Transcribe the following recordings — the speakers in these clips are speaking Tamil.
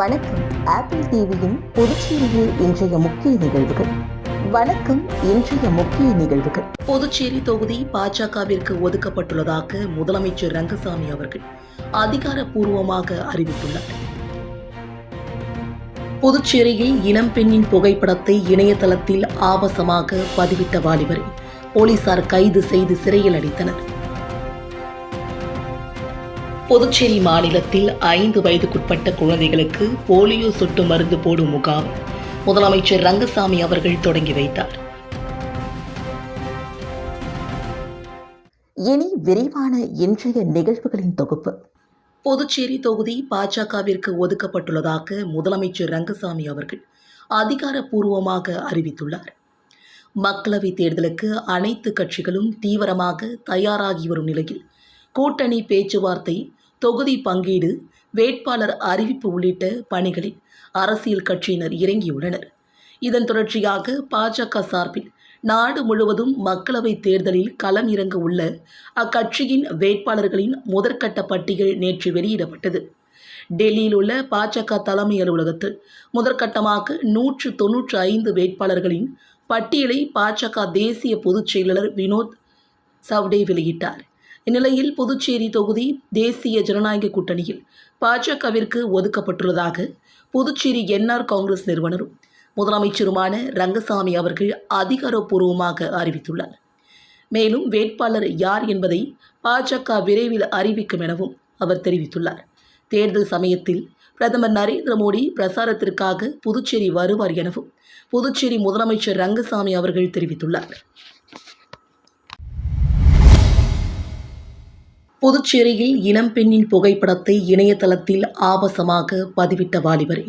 வணக்கம். ஆப்பிள் டிவியின் புதுச்சேரியில் இன்றைய முக்கிய நிகழ்வுகள். வணக்கம் இன்றைய முக்கிய நிகழ்வுகள். புதுச்சேரி தொகுதி பாஜகவிற்கு ஒதுக்கப்பட்டுள்ளதாக முதலமைச்சர் ரங்கசாமி அவர்கள் அதிகாரப்பூர்வமாக அறிவித்துள்ளார். புதுச்சேரியில் இளம் பெண்ணின் புகைப்படத்தை இணையதளத்தில் ஆபாசமாக பதிவிட்ட வாலிபரை போலீசார் கைது செய்து சிறையில் அடைத்தனர். புதுச்சேரி மாநிலத்தில் ஐந்து வயதுக்குட்பட்ட குழந்தைகளுக்கு போலியோ சொட்டு மருந்து போடும் முகாம் முதலமைச்சர் ரங்கசாமி அவர்கள் தொடங்கி வைத்தார். இனி விரிவான இன்றைய நிகழ்வுகளின் தொகுப்பு. புதுச்சேரி தொகுதி பாஜகவிற்கு ஒதுக்கப்பட்டுள்ளதாக முதலமைச்சர் ரங்கசாமி அவர்கள் அதிகாரப்பூர்வமாக அறிவித்துள்ளார். மக்களவைத் தேர்தலுக்கு அனைத்து கட்சிகளும் தீவிரமாக தயாராகி வரும் நிலையில் கூட்டணி பேச்சுவார்த்தை தொகுதி பங்கீடு வேட்பாளர் அறிவிப்பு உள்ளிட்ட பணிகளில் அரசியல் கட்சியினர் இறங்கியுள்ளனர். இதன் தொடர்ச்சியாக பாஜக சார்பில் நாடு முழுவதும் மக்களவைத் தேர்தலில் களம் இறங்க உள்ள அக்கட்சியின் வேட்பாளர்களின் முதற்கட்ட பட்டியல் நேற்று வெளியிடப்பட்டது. டெல்லியில் உள்ள பாஜக தலைமை அலுவலகத்தில் முதற்கட்டமாக நூற்று தொன்னூற்று ஐந்து வேட்பாளர்களின் பட்டியலை பாஜக தேசிய பொதுச் செயலாளர் வினோத் சவ்டே வெளியிட்டார். இந்நிலையில் புதுச்சேரி தொகுதி தேசிய ஜனநாயக கூட்டணியில் பாஜகவிற்கு ஒதுக்கப்பட்டுள்ளதாக புதுச்சேரி என்ஆர் காங்கிரஸ் நிறுவனரும் முதலமைச்சருமான ரங்கசாமி அவர்கள் அதிகாரப்பூர்வமாக அறிவித்துள்ளார். மேலும் வேட்பாளர் யார் என்பதை பாஜக விரைவில் அறிவிக்கும் எனவும் அவர் தெரிவித்துள்ளார். தேர்தல் சமயத்தில் பிரதமர் நரேந்திர மோடி பிரசாரத்திற்காக புதுச்சேரி வருவார் எனவும் புதுச்சேரி முதலமைச்சர் ரங்கசாமி அவர்கள் தெரிவித்துள்ளார். புதுச்சேரியில் இளம் பெண்ணின் புகைப்படத்தை இணையதளத்தில் ஆபாசமாக பதிவிட்ட வாலிபரை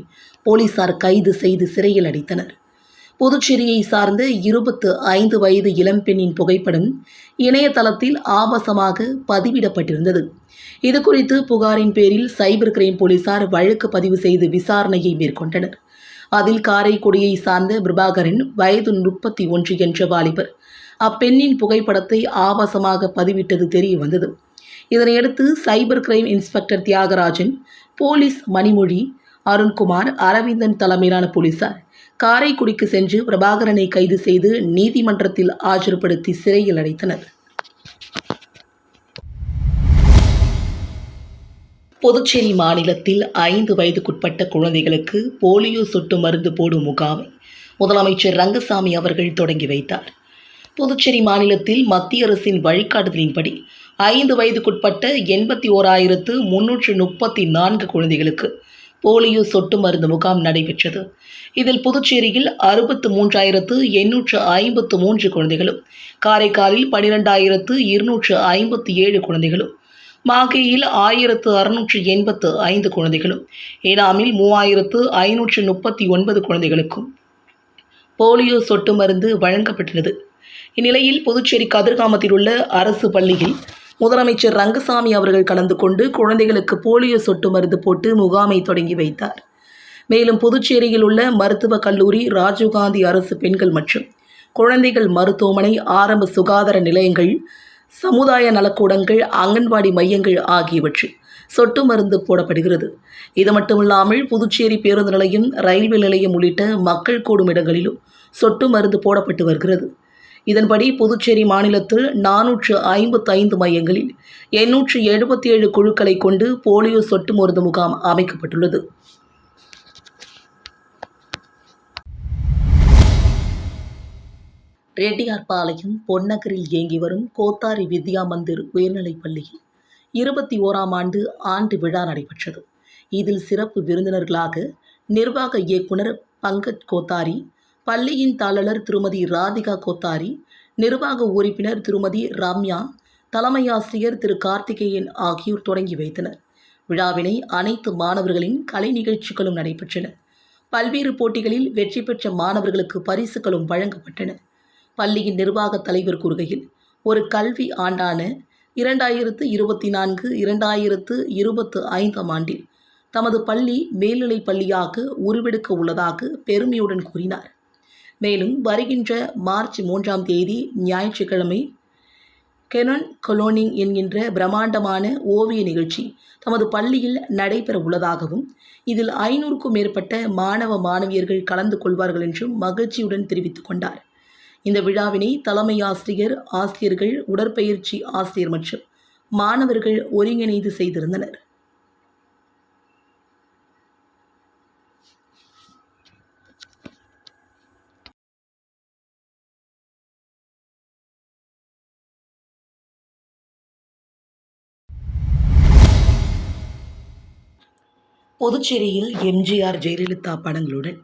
போலீசார் கைது செய்து சிறையில் அடைத்தனர். புதுச்சேரியை சார்ந்த இருபத்து ஐந்து வயது இளம்பெண்ணின் புகைப்படம் இணையதளத்தில் ஆபாசமாக பதிவிடப்பட்டிருந்தது. இதுகுறித்து புகாரின் பேரில் சைபர் கிரைம் போலீசார் வழக்கு பதிவு செய்து விசாரணையை மேற்கொண்டனர். அதில் காரைக்குடியை சார்ந்த பிரபாகரன் வயது முப்பத்தி ஒன்று என்ற வாலிபர் அப்பெண்ணின் புகைப்படத்தை ஆபாசமாக பதிவிட்டது தெரிய வந்தது இதனையடுத்து cyber crime inspector Thiyagarajan police Manimozhi Arunkumar Aravindan தலைமையிலான போலீசார் காரைக்குடிக்கு சென்று பிரபாகரனை கைது செய்து நீதிமன்றத்தில் ஆஜர்படுத்தி சிறையில் அடைத்தனர். புதுச்சேரி மாநிலத்தில் ஐந்து வயதுக்குட்பட்ட குழந்தைகளுக்கு போலியோ சொட்டு மருந்து போடும் முகாமை முதலமைச்சர் ரங்கசாமி அவர்கள் தொடங்கி வைத்தார். புதுச்சேரி மாநிலத்தில் மத்திய அரசின் வழிகாட்டுதலின்படி ஐந்து வயதுக்குட்பட்ட எண்பத்தி ஓராயிரத்து முன்னூற்று முப்பத்தி நான்கு குழந்தைகளுக்கு போலியோ சொட்டு மருந்து முகாம் நடைபெற்றது. இதில் புதுச்சேரியில் அறுபத்து மூன்றாயிரத்து எண்ணூற்று ஐம்பத்து மூன்று குழந்தைகளும் காரைக்காலில் பனிரெண்டாயிரத்து இருநூற்று ஐம்பத்து ஏழு குழந்தைகளும் மாகேயில் ஆயிரத்து அறுநூற்று எண்பத்து ஐந்து குழந்தைகளும் ஏனாமில் மூவாயிரத்து ஐநூற்று முப்பத்தி ஒன்பது குழந்தைகளுக்கும் போலியோ சொட்டு மருந்து வழங்கப்பட்டுள்ளது. இந்நிலையில் புதுச்சேரி கதிர்காமத்தில் உள்ள அரசு பள்ளியில் முதலமைச்சர் ரங்கசாமி அவர்கள் கலந்து கொண்டு குழந்தைகளுக்கு போலியோ சொட்டு மருந்து போட்டு முகாமை தொடங்கி வைத்தார். மேலும் புதுச்சேரியில் உள்ள மருத்துவக் கல்லூரி ராஜீவ்காந்தி அரசு பெண்கள் மற்றும் குழந்தைகள் மருத்துவமனை ஆரம்ப சுகாதார நிலையங்கள் சமுதாய நலக்கூடங்கள் அங்கன்வாடி மையங்கள் ஆகியவற்றில் சொட்டு மருந்து போடப்படுகிறது. இது மட்டுமில்லாமல் புதுச்சேரி பேருந்து நிலையம் ரயில்வே நிலையம் உள்ளிட்ட மக்கள் கூடும் இடங்களிலும் சொட்டு மருந்து போடப்பட்டு வருகிறது. இதன்படி புதுச்சேரி மாநிலத்தில் நானூற்று ஐம்பத்தைந்து மையங்களில் எண்ணூற்று எழுபத்தி ஏழு குழுக்களை கொண்டு போலியோ சொட்டு மருந்து முகாம் அமைக்கப்பட்டுள்ளது. ரெட்டியார்பாளையம் பொன்னகரில் இயங்கி வரும் கோத்தாரி வித்யா மந்திர் உயர்நிலைப் பள்ளியில் இருபத்தி ஓராம் ஆண்டு ஆண்டு விழா நடைபெற்றது. இதில் சிறப்பு விருந்தினர்களாக நிர்வாக இயக்குனர் பங்கஜ் கோத்தாரி பள்ளியின் தாளர் திருமதி ராதிகா கோத்தாரி நிர்வாக உறுப்பினர் திருமதி ரம்யா தலைமையாசிரியர் திரு கார்த்திகேயன் ஆகியோர் தொடங்கி வைத்தனர். விழாவினை அனைத்து மாணவர்களின் கலை நிகழ்ச்சிகளும் நடைபெற்றன. பல்வேறு போட்டிகளில் வெற்றி பெற்ற மாணவர்களுக்கு பரிசுகளும் வழங்கப்பட்டன. பள்ளியின் நிர்வாக தலைவர் கூறுகையில் ஒரு கல்வி ஆண்டான இரண்டாயிரத்து இருபத்தி நான்கு இரண்டாயிரத்து இருபத்து ஐந்தாம் ஆண்டில் தமது பள்ளி மேல்நிலைப் பள்ளியாக உருவெடுக்க உள்ளதாக பெருமையுடன் கூறினார். மேலும் வருகின்ற மார்ச் மூன்றாம் தேதி ஞாயிற்றுக்கிழமை கெனன் கொலோனிங் என்கின்ற பிரம்மாண்டமான ஓவிய நிகழ்ச்சி தமது பள்ளியில் நடைபெற உள்ளதாகவும் இதில் ஐநூறுக்கும் மேற்பட்ட மாணவ மாணவியர்கள் கலந்து கொள்வார்கள் என்றும் மகிழ்ச்சியுடன் தெரிவித்துக் கொண்டார். இந்த விழாவினை தலைமை ஆசிரியர் ஆசிரியர்கள் உடற்பயிற்சி ஆசிரியர் மற்றும் மாணவர்கள் ஒருங்கிணைந்து செய்திருந்தனர். புதுச்சேரியில் எம்ஜிஆர் ஜெயலலிதா படங்களுடன்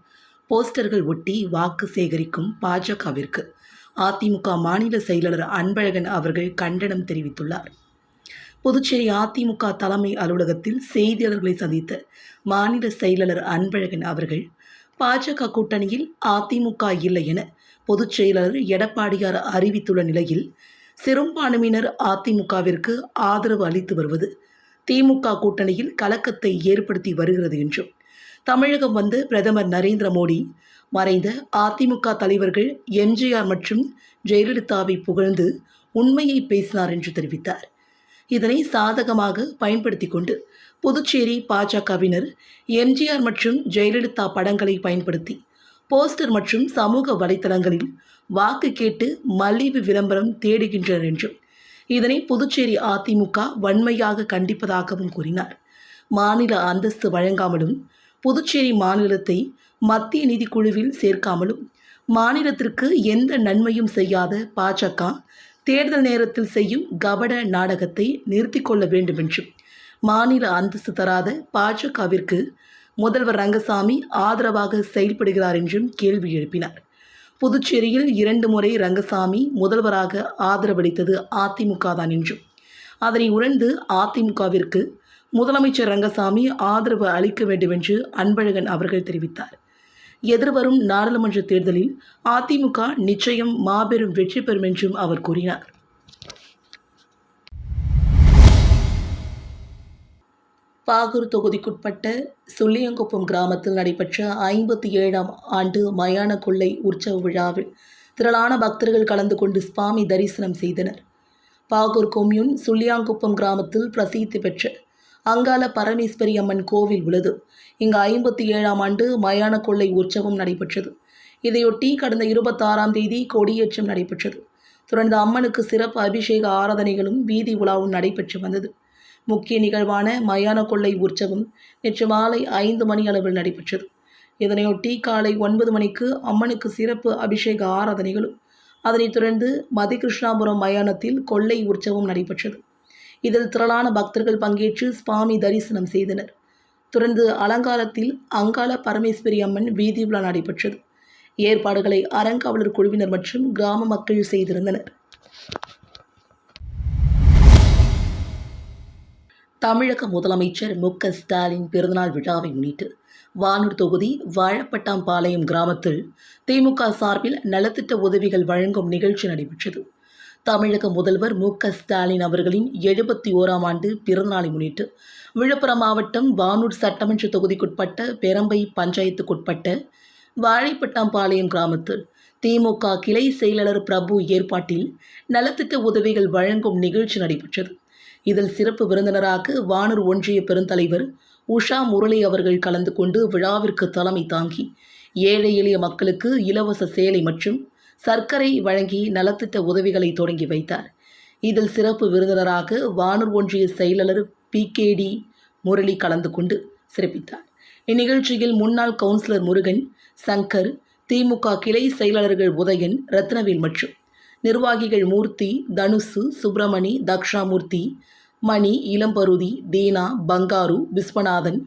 போஸ்டர்கள் ஒட்டி வாக்கு சேகரிக்கும் பாஜகவிற்கு அதிமுக மாநில செயலாளர் அன்பழகன் அவர்கள் கண்டனம் தெரிவித்துள்ளார். புதுச்சேரி அதிமுக தலைமை அலுவலகத்தில் செய்தியாளர்களை சந்தித்த மாநில செயலாளர் அன்பழகன் அவர்கள் பாஜக கூட்டணியில் அதிமுக இல்லை என பொதுச் செயலாளர் எடப்பாடியார் அறிவித்துள்ள நிலையில் சிறுபான்மையினர் அதிமுகவிற்கு ஆதரவு அளித்து வருவது திமுக கூட்டணியில் கலக்கத்தை ஏற்படுத்தி வருகிறது என்றும். தமிழகம் வந்து பிரதமர் நரேந்திர மோடி மறைந்த அதிமுக தலைவர்கள் எம்ஜிஆர் மற்றும் ஜெயலலிதாவை புகழ்ந்து உண்மையை பேசினார் என்று தெரிவித்தார். இதனை சாதகமாக பயன்படுத்தி கொண்டு புதுச்சேரி பாஜகவினர் எம்ஜிஆர் மற்றும் ஜெயலலிதா படங்களை பயன்படுத்தி போஸ்டர் மற்றும் சமூக வலைத்தளங்களில் வாக்கு கேட்டு மலிவு விளம்பரம் தேடுகின்றனர் என்றும் இதனை புதுச்சேரி அதிமுக வன்மையாக கண்டிப்பதாகவும் கூறினார். மாநில அந்தஸ்து வழங்காமலும் புதுச்சேரி மாநிலத்தை மத்திய நிதிக்குழுவில் சேர்க்காமலும் மாநிலத்திற்கு எந்த நன்மையும் செய்யாத பாஜக தேர்தல் நேரத்தில் செய்யும் கபட நாடகத்தை நிறுத்திக் கொள்ள வேண்டும் என்றும் மாநில அந்தஸ்து தராத பாஜகவிற்கு முதல்வர் ரங்கசாமி ஆதரவாக செயல்படுகிறார் என்றும் கேள்வி எழுப்பினார். புதுச்சேரியில் இரண்டு முறை ரங்கசாமி முதல்வராக ஆதரவளித்தது அதிமுக தான் என்றும். அதனை உணர்ந்து அதிமுகவிற்கு முதலமைச்சர் ரங்கசாமி ஆதரவு அளிக்க வேண்டும் என்று அன்பழகன் அவர்கள் தெரிவித்தார். எதிர்வரும் நாடாளுமன்ற தேர்தலில் அதிமுக நிச்சயம் மாபெரும் வெற்றி பெறும் என்றும் அவர் கூறினார். பாகூர் தொகுதிக்குட்பட்ட சுள்ளியங்குப்பம் கிராமத்தில் நடைபெற்ற ஐம்பத்தி ஏழாம் ஆண்டு மயான கொள்ளை உற்சவ விழாவில் திரளான பக்தர்கள் கலந்து கொண்டு சுவாமி தரிசனம் செய்தனர். பாகூர் கொம்யூன் சுள்ளியாங்குப்பம் கிராமத்தில் பிரசித்தி பெற்ற அங்காள பரமேஸ்வரி அம்மன் கோவில் உள்ளது. இங்கு ஐம்பத்தி ஏழாம் ஆண்டு மயான கொள்ளை உற்சவம் நடைபெற்றது. இதையொட்டி கடந்த இருபத்தாறாம் தேதி கொடியேற்றம் நடைபெற்றது. தொடர்ந்து அம்மனுக்கு சிறப்பு அபிஷேக ஆராதனைகளும் வீதி உலாவும் நடைபெற்று வந்தது. முக்கிய நிகழ்வான மயான கொள்ளை உற்சவம் நேற்று மாலை ஐந்து மணி அளவில் நடைபெற்றது. இதனையொட்டி காலை ஒன்பது மணிக்கு அம்மனுக்கு சிறப்பு அபிஷேக ஆராதனைகளும் அதனைத் தொடர்ந்து மதிகிருஷ்ணாபுரம் மயானத்தில் கொள்ளை உற்சவம் நடைபெற்றது. இதில் திரளான பக்தர்கள் பங்கேற்று சுவாமி தரிசனம் செய்தனர். தொடர்ந்து அலங்காரத்தில் அங்காள பரமேஸ்வரி அம்மன் வீதி விழா நடைபெற்றது. ஏற்பாடுகளை அறங்காவலர் குழுவினர் மற்றும் கிராம மக்கள் செய்திருந்தனர். தமிழக முதலமைச்சர் மு க ஸ்டாலின் பிறந்தநாள் விழாவை முன்னிட்டு வானூர் தொகுதி வாழப்பட்டாம்பாளையம் கிராமத்தில் திமுக சார்பில் நலத்திட்ட உதவிகள் வழங்கும் நிகழ்ச்சி நடைபெற்றது. தமிழக முதல்வர் மு க ஸ்டாலின் அவர்களின் எழுபத்தி ஓராம் ஆண்டு பிறந்தநாளை முன்னிட்டு விழுப்புரம் மாவட்டம் வானூர் சட்டமன்ற தொகுதிக்குட்பட்ட பெரம்பை பஞ்சாயத்துக்குட்பட்ட வாழைப்பட்டாம்பாளையம் கிராமத்தில் திமுக கிளை செயலாளர் பிரபு ஏற்பாட்டில் நலத்திட்ட உதவிகள் வழங்கும் நிகழ்ச்சி நடைபெற்றது. இதில் சிறப்பு விருந்தினராக வானூர் ஒன்றிய பெருந்தலைவர் உஷா முரளி அவர்கள் கலந்து கொண்டு விழாவிற்கு தலைமை தாங்கி ஏழை எளிய மக்களுக்கு இலவச சேலை மற்றும் சர்க்கரை வழங்கி நலத்திட்ட உதவிகளை தொடங்கி வைத்தார். இதில் சிறப்பு விருந்தினராக வானூர் ஒன்றிய செயலாளர் பி. கே. டி. முரளி கலந்து கொண்டு சிறப்பித்தார். இந்நிகழ்ச்சியில் முன்னாள் கவுன்சிலர் முருகன் சங்கர் திமுக கிளை செயலாளர்கள் உதயன் ரத்னவேல் மற்றும் நிர்வாகிகள் மூர்த்தி தனுசு சுப்பிரமணி தக்ஷாமூர்த்தி மணி இளம்பருதி தீனா பங்காரு விஸ்வநாதன்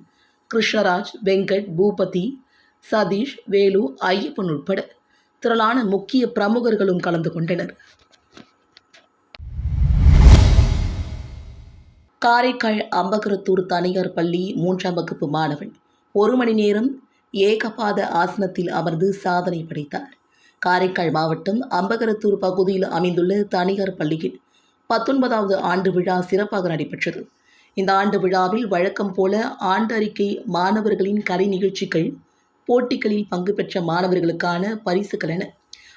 கிருஷ்ணராஜ் வெங்கட் பூபதி சதீஷ் வேலு ஐயப்பன் உட்பட திரளான முக்கிய பிரமுகர்களும் கலந்து கொண்டனர். காரைக்கால் அம்பகரத்தூர் தனியார் பள்ளி மூன்றாம் வகுப்பு மாணவன். ஒரு மணி நேரம் ஏகபாத ஆசனத்தில் அமர்ந்து சாதனை படைத்தார். காரைக்கால் மாவட்டம் அம்பகரத்தூர் பகுதியில் அமைந்துள்ள தனியார் பள்ளியில் பத்தொன்பதாவது ஆண்டு விழா சிறப்பாக நடைபெற்றது. இந்த ஆண்டு விழாவில் வழக்கம் போல ஆண்டறிக்கை மாணவர்களின் கலை நிகழ்ச்சிகள் போட்டிகளில் பங்கு பெற்ற மாணவர்களுக்கான பரிசுகள் என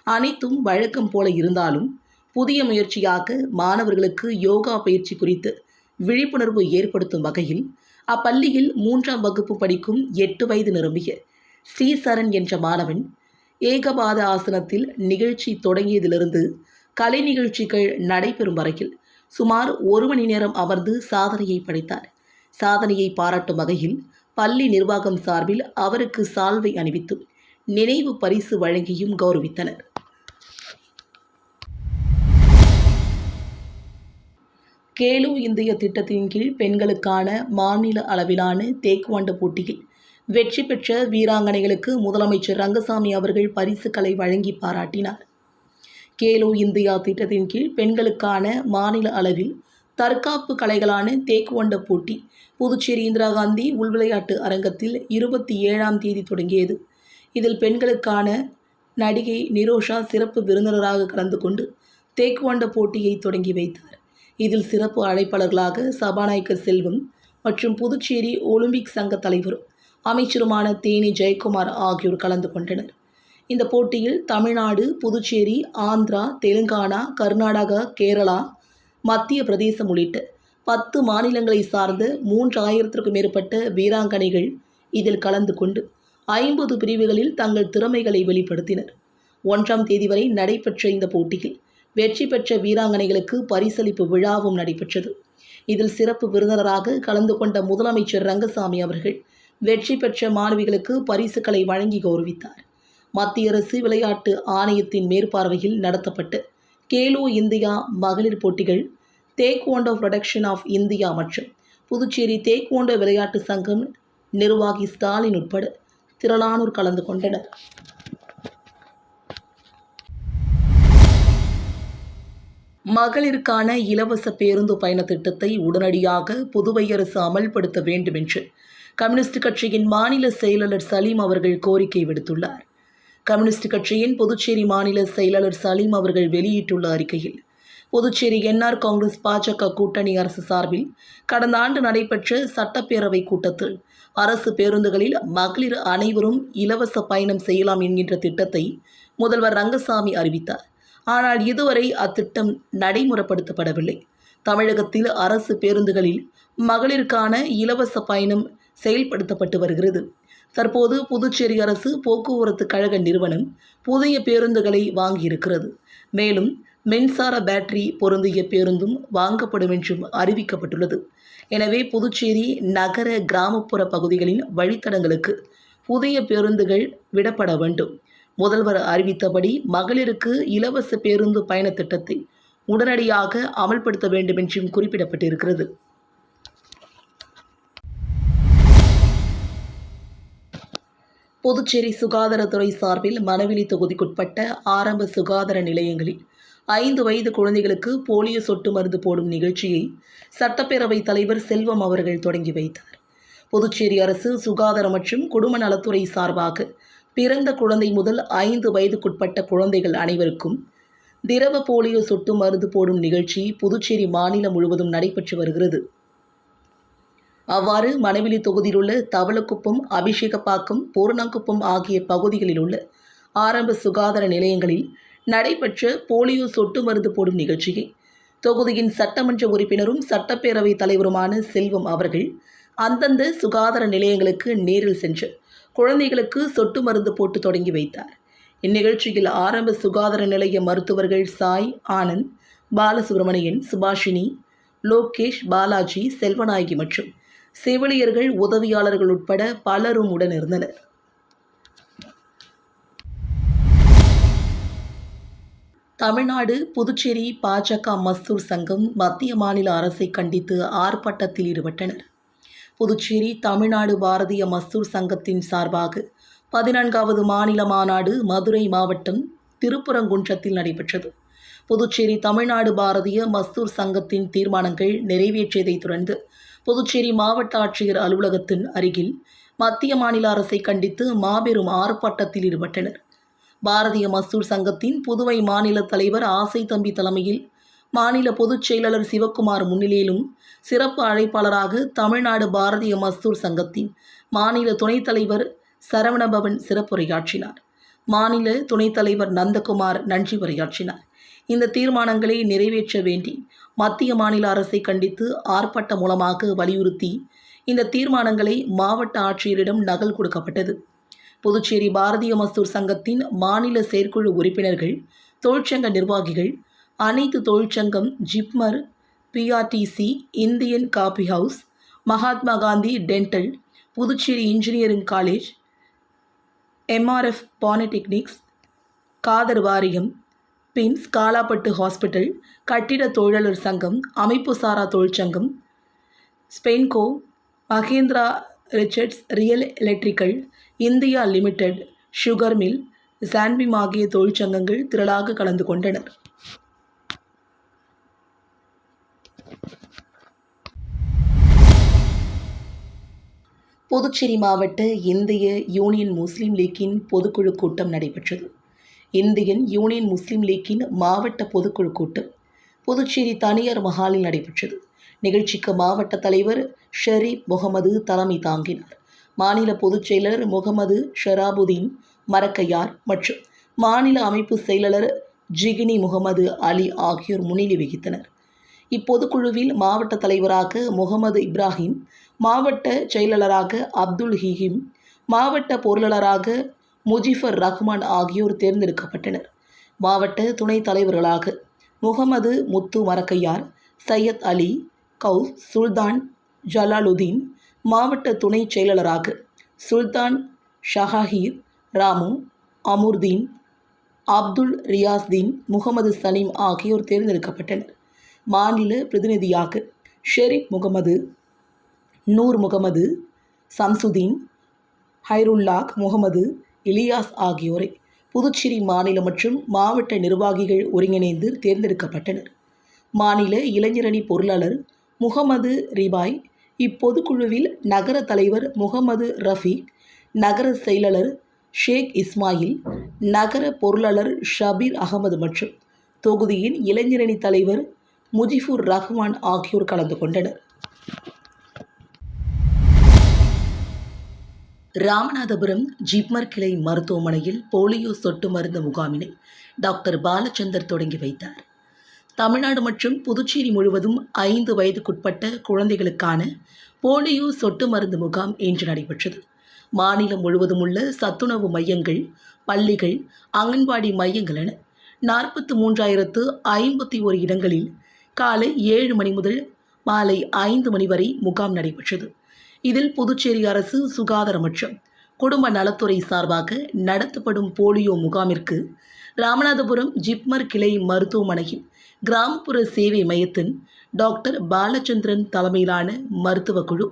அனைத்தும் வழக்கம் போல இருந்தாலும் புதிய முயற்சியாக மாணவர்களுக்கு யோகா பயிற்சி குறித்து விழிப்புணர்வு ஏற்படுத்தும் வகையில் அப்பள்ளியில் மூன்றாம் வகுப்பு படிக்கும் எட்டு வயது நிரம்பிய ஸ்ரீசரண் என்ற மாணவன் ஏகபாத ஆசனத்தில் நிகழ்ச்சி தொடங்கியதிலிருந்து கலை நிகழ்ச்சிகள் நடைபெறும் வரையில் சுமார் ஒரு மணி நேரம் அமர்ந்து சாதனையை படைத்தார். சாதனையை பாராட்டும் வகையில் பள்ளி நிர்வாகம் சார்பில் அவருக்கு சால்வை அணிவித்தும் நினைவு பரிசு வழங்கியும் கௌரவித்தனர். கேலோ இந்திய திட்டத்தின் கீழ் பெண்களுக்கான மாநில அளவிலான தேக்குவாண்டு போட்டியில் வெற்றி பெற்ற வீராங்கனைகளுக்கு முதலமைச்சர் ரங்கசாமி அவர்கள் பரிசுகளை வழங்கி பாராட்டினார். கேலோ இந்தியா திட்டத்தின் கீழ் பெண்களுக்கான மாநில அளவில் தற்காப்பு கலைகளான தேக்குவண்ட போட்டி புதுச்சேரி இந்திரா காந்தி உள்விளையாட்டு அரங்கத்தில் இருபத்தி ஏழாம் தேதி தொடங்கியது. இதில் பெண்களுக்கான நடிகை நிரோஷா சிறப்பு விருந்தினராக கலந்து கொண்டு தேக்குவண்ட போட்டியை தொடங்கி வைத்தார். இதில் சிறப்பு அழைப்பாளர்களாக சபாநாயகர் செல்வம் மற்றும் புதுச்சேரி ஒலிம்பிக் சங்க தலைவரும் அமைச்சருமான தேனி ஜெயக்குமார் ஆகியோர் கலந்து கொண்டனர். இந்த போட்டியில் தமிழ்நாடு புதுச்சேரி ஆந்திரா தெலுங்கானா கர்நாடகா கேரளா மத்திய பிரதேசம் உள்ளிட்ட பத்து மாநிலங்களை சார்ந்த மூன்றாயிரத்திற்கும் மேற்பட்ட வீராங்கனைகள் இதில் கலந்து கொண்டு ஐம்பது பிரிவுகளில் தங்கள் திறமைகளை வெளிப்படுத்தினர். ஒன்றாம் தேதி வரை நடைபெற்ற இந்த போட்டியில் வெற்றி பெற்ற வீராங்கனைகளுக்கு பரிசளிப்பு விழாவும் நடைபெற்றது. இதில் சிறப்பு விருந்தினராக கலந்து கொண்ட முதலமைச்சர் ரங்கசாமி அவர்கள் வெற்றி பெற்ற மாணவிகளுக்கு பரிசுகளை வழங்கி கௌரவித்தார். மத்திய அரசு விளையாட்டு ஆணையத்தின் மேற்பார்வையில் நடத்தப்பட்டு கேலோ இந்தியா மகளிர் போட்டிகள் தேக்வோண்டோ ப்ரொடக்ஷன் ஆஃப் இந்தியா மற்றும் புதுச்சேரி தேக்வாண்டோ விளையாட்டு சங்கம் நிர்வாகி ஸ்டாலின் உட்பட திரளானோர் கலந்து கொண்டனர். மகளிருக்கான இலவச பேருந்து பயண திட்டத்தை உடனடியாக புதுவை அரசு அமல்படுத்த வேண்டும் என்று கம்யூனிஸ்ட் கட்சியின் மாநில செயலாளர் சலீம் அவர்கள் கோரிக்கை விடுத்துள்ளார். கம்யூனிஸ்ட் கட்சியின் புதுச்சேரி மாநில செயலாளர் சலீம் அவர்கள் வெளியிட்டுள்ள அறிக்கையில் புதுச்சேரி என்ஆர் காங்கிரஸ் பாஜக கூட்டணி அரசு சார்பில் கடந்த ஆண்டு நடைபெற்ற சட்டப்பேரவை கூட்டத்தில் அரசு பேருந்துகளில் மகளிர் அனைவரும் இலவச பயணம் செய்யலாம் என்கின்ற திட்டத்தை முதல்வர் ரங்கசாமி அறிவித்தார். ஆனால் இதுவரை அத்திட்டம் நடைமுறைப்படுத்தப்படவில்லை. தமிழகத்தில் அரசு பேருந்துகளில் மகளிருக்கான இலவச பயணம் செயல்படுத்தப்பட்டு வருகிறது. தற்போது புதுச்சேரி அரசு போக்குவரத்து கழக நிறுவனம் புதிய பேருந்துகளை வாங்கியிருக்கிறது. மேலும் மின்சார பேட்டரி பொருந்திய பேருந்தும் வாங்கப்படும் என்றும் அறிவிக்கப்பட்டுள்ளது. எனவே புதுச்சேரி நகர கிராமப்புற பகுதிகளின் வழித்தடங்களுக்கு புதிய பேருந்துகள் விடப்பட வேண்டும். முதல்வர் அறிவித்தபடி மகளிருக்கு இலவச பேருந்து பயண திட்டத்தை உடனடியாக அமல்படுத்த வேண்டும் என்றும் குறிப்பிடப்பட்டிருக்கிறது. புதுச்சேரி சுகாதாரத்துறை சார்பில் மனவெளி தொகுதிக்குட்பட்ட ஆரம்ப சுகாதார நிலையங்களில் ஐந்து வயது குழந்தைகளுக்கு போலியோ சொட்டு மருந்து போடும் நிகழ்ச்சியை சட்டப்பேரவைத் தலைவர் செல்வம் அவர்கள் தொடங்கி வைத்தார். புதுச்சேரி அரசு சுகாதாரம் மற்றும் குடும்ப நலத்துறை சார்பாக பிறந்த குழந்தை முதல் ஐந்து வயதுக்குட்பட்ட குழந்தைகள் அனைவருக்கும் திரவ போலியோ சொட்டு மருந்து போடும் நிகழ்ச்சி புதுச்சேரி மாநிலம் முழுவதும் நடைபெற்று வருகிறது. அவ்வாறு மணவெளி தொகுதியில் உள்ள தவளக்குப்பம் அபிஷேகப்பாக்கம் பூர்ணாங்குப்பம் ஆகிய பகுதிகளில் உள்ள ஆரம்ப சுகாதார நிலையங்களில் நடைபெற்ற போலியோ சொட்டு மருந்து போடும் நிகழ்ச்சியை தொகுதியின் சட்டமன்ற உறுப்பினரும் சட்டப்பேரவை தலைவருமான செல்வம் அவர்கள் அந்தந்த சுகாதார நிலையங்களுக்கு நேரில் சென்று குழந்தைகளுக்கு சொட்டு மருந்து போட்டு தொடங்கி வைத்தார். இந்நிகழ்ச்சியில் ஆரம்ப சுகாதார நிலைய மருத்துவர்கள் சாய் ஆனந்த் பாலசுப்ரமணியன் சுபாஷினி லோகேஷ் பாலாஜி செல்வநாயகி மற்றும் செவிலியர்கள் உதவியாளர்கள் உட்பட பலரும் உடன் இருந்தனர் தமிழ்நாடு புதுச்சேரி பாஜக மஸ்தூர் சங்கம் மத்திய மாநில அரசை கண்டித்து ஆர்ப்பாட்டத்தில் ஈடுபட்டனர். புதுச்சேரி தமிழ்நாடு பாரதிய மஸ்தூர் சங்கத்தின் சார்பாக பதினான்காவது மாநில மாநாடு மதுரை மாவட்டம் திருப்புறங்குன்றத்தில் நடைபெற்றது. புதுச்சேரி தமிழ்நாடு பாரதிய மஸ்தூர் சங்கத்தின் தீர்மானங்கள் நிறைவேற்றியதைத் தொடர்ந்து புதுச்சேரி மாவட்ட ஆட்சியர் அலுவலகத்தின் அருகில் மத்திய மாநில அரசை கண்டித்து மாபெரும் ஆர்ப்பாட்டத்தில் ஈடுபட்டனர். பாரதிய மஸ்தூர் சங்கத்தின் புதுவை மாநில தலைவர் ஆசை தம்பி தலைமையில் மாநில பொதுச் செயலாளர் சிவக்குமார் முன்னிலையிலும் சிறப்பு அழைப்பாளராக தமிழ்நாடு பாரதிய மஸ்தூர் சங்கத்தின் மாநில துணைத் தலைவர் சரவணபவன் சிறப்புரையாற்றினார். மாநில துணைத் தலைவர் நந்தகுமார் நன்றி உரையாற்றினார். இந்த தீர்மானங்களை நிறைவேற்ற வேண்டி மத்திய மாநில அரசை கண்டித்து ஆர்ப்பாட்டம் மூலமாக வலியுறுத்தி இந்த தீர்மானங்களை மாவட்ட ஆட்சியரிடம் நகல் கொடுக்கப்பட்டது. புதுச்சேரி பாரதிய மஸ்தூர் சங்கத்தின் மாநில செயற்குழு உறுப்பினர்கள் தொழிற்சங்க நிர்வாகிகள் அனைத்து தொழிற்சங்கம் JIPMER PRTC Indian coffee house Mahatma Gandhi dental Puducherry engineering college MRF polytechnics Kader வாரியம் பிம்ஸ் காலாப்பட்டு ஹாஸ்பிட்டல் கட்டிட தொழிலாளர் சங்கம் அமைப்பு சாரா தொழிற்சங்கம் Spinco Mahindra Richards real electrical India limited sugar mill சான்பிம் ஆகிய தொழிற்சங்கங்கள் திரளாக கலந்து கொண்டனர். புதுச்சேரி மாவட்ட இந்திய யூனியன் முஸ்லீம் லீக்கின் பொதுக்குழு கூட்டம் நடைபெற்றது. இந்தியன் யூனியன் முஸ்லீம் லீக்கின் மாவட்ட பொதுக்குழு கூட்டம் புதுச்சேரி தனியார் மஹாலில் நடைபெற்றது. நிகழ்ச்சிக்கு மாவட்ட தலைவர் ஷெரீப் முகமது தலைமை தாங்கினார். மாநில பொதுச் செயலர் முகமது ஷராபுதீன் மரக்கையார் மற்றும் மாநில அமைப்பு செயலாளர் ஜிகினி முகமது அலி ஆகியோர் முன்னிலை வகித்தனர். இப்பொதுக்குழுவில் மாவட்ட தலைவராக முகமது இப்ராஹிம் மாவட்ட செயலாளராக அப்துல் ஹீஹிம் மாவட்ட பொருளாளராக முஜிஃபர் ரஹ்மான் ஆகியோர் தேர்ந்தெடுக்கப்பட்டனர். மாவட்ட துணைத் தலைவர்களாக முகமது முத்து மரக்கையார் சையத் அலி கவுஸ் சுல்தான் ஜலாலுதீன் மாவட்ட துணைச் செயலாளராக சுல்தான் ஷஹாஹீர் ராமு அமுர்தீன் அப்துல் ரியாஸ்தீன் முகமது சலீம் ஆகியோர் தேர்ந்தெடுக்கப்பட்டனர். மாநில பிரதிநிதியாக ஷெரீப் முகமது நூர் முகமது சம்சுதீன் ஹைருல்லாக் முகமது இலியாஸ் ஆகியோரை புதுச்சேரி மாநில மற்றும் மாவட்ட நிர்வாகிகள் ஒருங்கிணைந்து தேர்ந்தெடுக்கப்பட்டனர். மாநில இளைஞரணி பொருளாளர் முகமது ரிபாய் இப்பொதுக்குழுவில் நகர தலைவர் முகமது ரஃபீக் நகர செயலாளர் ஷேக் இஸ்மாயில் நகர பொருளாளர் ஷபீர் அகமது மற்றும் தொகுதியின் இளைஞரணி தலைவர் முஜிபுர் ரஹ்மான் ஆகியோர் கலந்து கொண்டனர். ராமநாதபுரம் ஜிப்மர் கிளை மருத்துவமனையில் போலியோ சொட்டு மருந்து முகாமினை டாக்டர் பாலச்சந்தர் தொடங்கி வைத்தார். தமிழ்நாடு மற்றும் புதுச்சேரி முழுவதும் ஐந்து வயதுக்குட்பட்ட குழந்தைகளுக்கான போலியோ சொட்டு மருந்து முகாம் இன்று நடைபெற்றது. மாநிலம் முழுவதும் உள்ள சத்துணவு மையங்கள் பள்ளிகள் அங்கன்வாடி மையங்கள் என நாற்பத்து மூன்றாயிரத்து ஐம்பத்தி ஒரு இடங்களில் காலை ஏழு மணி முதல் மாலை ஐந்து மணி வரை முகாம் நடைபெற்றது. இதில் புதுச்சேரி அரசு சுகாதார மற்றும் குடும்ப நலத்துறை சார்பாக நடத்தப்படும் போலியோ முகாமிற்கு ராமநாதபுரம் ஜிப்மர் கிளை மருத்துவமனையின் கிராமப்புற சேவை மையத்தின் டாக்டர் பாலச்சந்திரன் தலைமையிலான மருத்துவ குழு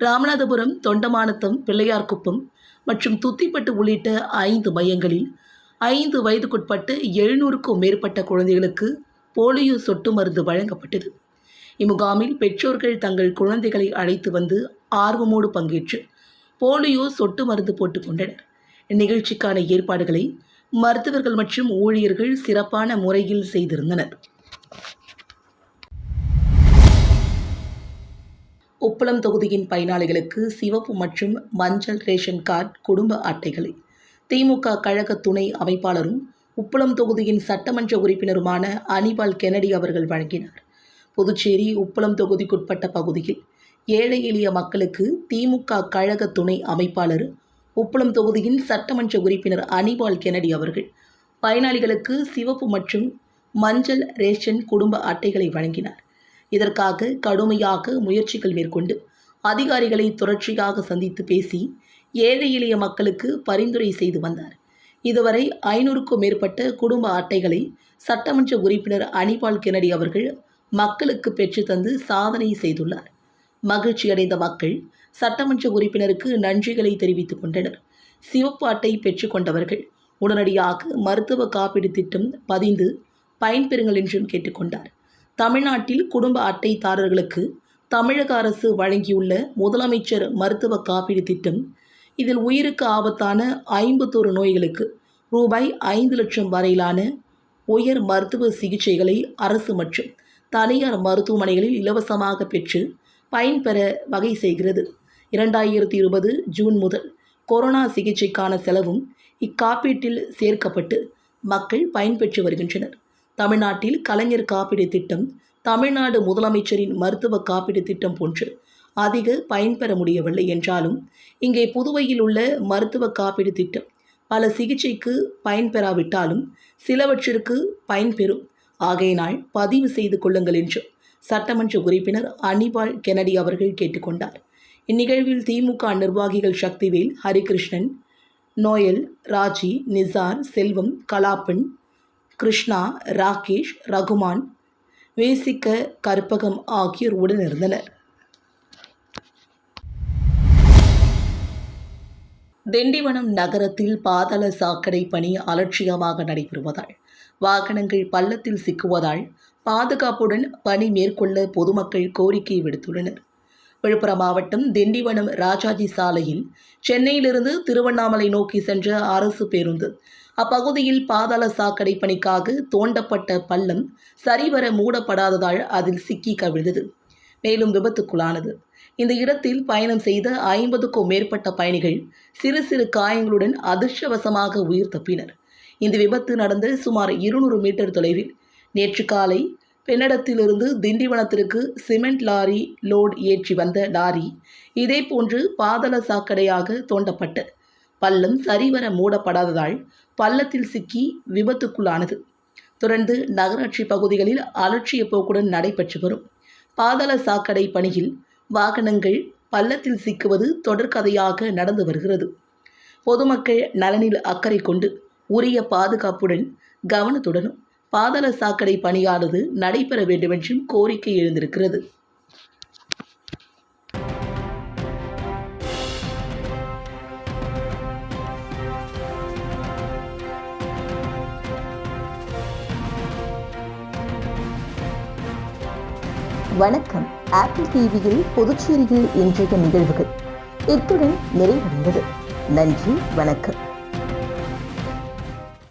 ராமநாதபுரம் தொண்டமானத்தம் பிள்ளையார்குப்பம் மற்றும் துத்திப்பட்டு உள்ளிட்ட ஐந்து மையங்களில் ஐந்து வயதுக்குட்பட்ட எழுநூறுக்கும் மேற்பட்ட குழந்தைகளுக்கு போலியோ சொட்டு மருந்து வழங்கப்பட்டது. இம்முகாமில் பெற்றோர்கள் தங்கள் குழந்தைகளை அழைத்து வந்து ஆர்வமோடு பங்கேற்று போலியோ சொட்டு மருந்து போட்டுக் கொண்டனர். இந்நிகழ்ச்சிக்கான ஏற்பாடுகளை மருத்துவர்கள் மற்றும் ஊழியர்கள் சிறப்பான முறையில் செய்திருந்தனர். உப்பளம் தொகுதியின் பயனாளிகளுக்கு சிவப்பு மற்றும் மஞ்சள் ரேஷன் கார்டு குடும்ப அட்டைகளை. திமுக கழக துணை அமைப்பாளரும் உப்பளம் தொகுதியின் சட்டமன்ற உறுப்பினருமான அனிபால் கெனடி அவர்கள் வழங்கினார். புதுச்சேரி உப்பளம் தொகுதிக்குட்பட்ட பகுதியில் ஏழை எளிய மக்களுக்கு திமுக கழக துணை அமைப்பாளர் உப்பளம் தொகுதியின் சட்டமன்ற உறுப்பினர் அனிபால் கெனடி அவர்கள். பயனாளிகளுக்கு சிவப்பு மற்றும் மஞ்சள் ரேஷன் குடும்ப அட்டைகளை வழங்கினார். இதற்காக கடுமையாக முயற்சிகள் மேற்கொண்டு அதிகாரிகளை தொடர்ச்சியாக சந்தித்து பேசி ஏழை எளிய மக்களுக்கு பரிந்துரை செய்து வந்தார். இதுவரை ஐநூறுக்கும் மேற்பட்ட குடும்ப அட்டைகளை சட்டமன்ற உறுப்பினர் அனிபால் கெனடி அவர்கள் மக்களுக்கு பெற்று தந்து சாதனை செய்துள்ளார். மகிழ்ச்சியடைந்த மக்கள் சட்டமன்ற உறுப்பினருக்கு நன்றிகளை தெரிவித்துக் கொண்டனர். சிவப்பு அட்டை பெற்றுக்கொண்டவர்கள் உடனடியாக மருத்துவ காப்பீடு திட்டம் பதிந்து பயன்பெறுங்கள் என்றும் கேட்டுக்கொண்டார் தமிழ்நாட்டில் குடும்ப அட்டைதாரர்களுக்கு தமிழக அரசு வழங்கியுள்ள முதலமைச்சர் மருத்துவ காப்பீடு திட்டம் இதில் உயிருக்கு ஆபத்தான ஐம்பத்தோரு நோய்களுக்கு ரூபாய் ஐந்து லட்சம் வரையிலான உயர் மருத்துவ சிகிச்சைகளை அரசு மற்றும் தனியார் மருத்துவமனைகளில் இலவசமாக பெற்று பயன்பெற வகை செய்கிறது. இரண்டாயிரத்தி இருபது ஜூன் முதல் கொரோனா சிகிச்சைக்கான செலவும் இக்காப்பீட்டில் சேர்க்கப்பட்டு மக்கள் பயன்பெற்று வருகின்றனர். தமிழ்நாட்டில் கலைஞர் காப்பீடு திட்டம் தமிழ்நாடு முதலமைச்சரின் மருத்துவ காப்பீடு திட்டம் போன்று அதிக பயன்பெற முடியவில்லை என்றாலும் இங்கே புதுவையில் உள்ள மருத்துவ காப்பீடு திட்டம் பல சிகிச்சைக்கு பயன்பெறாவிட்டாலும் சிலவற்றிற்கு பயன்பெறும். ஆகையினால் பதிவு செய்து கொள்ளுங்கள் என்று சட்டமன்ற உறுப்பினர் அனிபால் கெனடி அவர்கள் கேட்டுக்கொண்டார். இந்நிகழ்வில் திமுக நிர்வாகிகள் சக்திவேல் ஹரிகிருஷ்ணன் நோயல் ராஜி நிசார் செல்வம் கலாப்பன் கிருஷ்ணா ராகேஷ் ரகுமான் வேசிக்க கற்பகம் ஆகியோர் உடனிருந்தனர். திண்டிவனம் நகரத்தில் பாதாள சாக்கடை பணி அலட்சியமாக நடைபெறுவதால் வாகனங்கள் பள்ளத்தில் சிக்குவதால் பாதுகாப்புடன் பணி மேற்கொள்ள பொதுமக்கள் கோரிக்கை விடுத்துள்ளனர். விழுப்புரம் மாவட்டம் திண்டிவனம் ராஜாஜி சாலையில் சென்னையிலிருந்து திருவண்ணாமலை நோக்கி சென்ற அரசு பேருந்து. அப்பகுதியில் பாதாள சாக்கடை பணிக்காக தோண்டப்பட்ட பள்ளம் சரிவர மூடப்படாததால் அதில் சிக்கி கவிழ்ந்தது. மேலும் விபத்துக்குள்ளானது. இந்த இடத்தில் பயணம் செய்த ஐம்பதுக்கும் மேற்பட்ட பயணிகள் சிறு சிறு காயங்களுடன் அதிர்ஷ்டவசமாக உயிர் தப்பினர். இந்த விபத்து நடந்த சுமார் இருநூறு மீட்டர் தொலைவில் நேற்று காலை பெண்ணடத்திலிருந்து திண்டிவனத்திற்கு சிமெண்ட் லாரி லோட் ஏற்றி வந்த லாரி இதேபோன்று பாதள சாக்கடையாக தோண்டப்பட்டு பள்ளம் சரிவர மூடப்படாததால் பள்ளத்தில் சிக்கி விபத்துக்குள்ளானது. தொடர்ந்து நகராட்சி பகுதிகளில் அலட்சிய போக்குடன் நடைபெற்று வரும். பாதள சாக்கடை பணியில் வாகனங்கள் பள்ளத்தில் சிக்குவது தொடர்கதையாக நடந்து வருகிறது. பொதுமக்கள் நலனில் அக்கறை கொண்டு உரிய பாதுகாப்புடன் கவனத்துடனும் பாதாள சாக்கடை பணியானது நடைபெற வேண்டுமென்றும் கோரிக்கை எழுந்திருக்கிறது. வணக்கம். ஆப்பிள் டிவியில் புதுச்சேரியில் இன்றைய நிகழ்வுகள். இத்துடன் நிறைவடைந்தது நன்றி வணக்கம்.